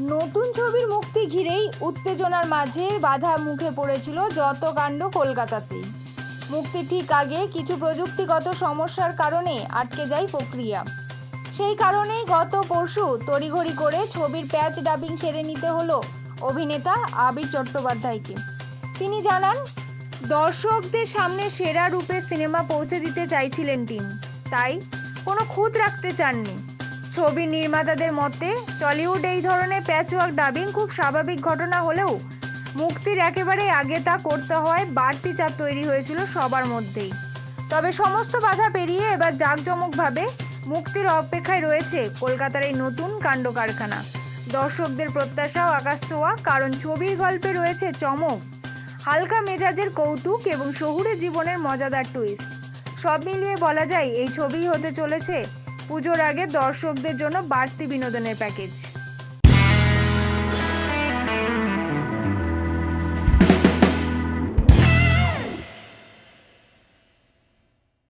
নতুন ছবির মুক্তি ঘিরেই উত্তেজনার মাঝে বাধা মুখে পড়েছিল যত কাণ্ড কলকাতাতেই। মুক্তি ঠিক আগে কিছু প্রযুক্তিগত সমস্যার কারণে আটকে যায় প্রক্রিয়া। সেই কারণেই গত পরশু তড়িঘড়ি করে ছবির প্যাচ ডাবিং সেরে নিতে হলো অভিনেতা আবির চট্টোপাধ্যায়কে। তিনি জানান, দর্শকদের সামনে সেরা রূপে সিনেমা পৌঁছে দিতে চাইছিলেন টিম, তাই কোনো খুঁত রাখতে চাননি। ছবির নির্মাতাদের মতে, টলিউড এই ধরনের প্যাচওয়ার্ক ডাবিং খুব স্বাভাবিক ঘটনা হলেও মুক্তির একেবারে আগে তা করতে হয়, বাড়তি চাপ তৈরি হয়েছিল সবার মধ্যেই। তবে সমস্ত বাধা পেরিয়ে এবার জাঁকজমকভাবে মুক্তির অপেক্ষায় রয়েছে কলকাতার এই নতুন কাণ্ড কারখানা। দর্শকদের প্রত্যাশাও আকাশ ছোঁয়া, কারণ ছবির গল্পে রয়েছে চমক, হালকা মেজাজের কৌতুক এবং শহুরে জীবনের মজাদার টুইস্ট সব মিলিয়ে বলা যায়, এই ছবিই হতে চলেছে পুজোর আগে দর্শকদের জন্য বাড়তি বিনোদনের প্যাকেজ।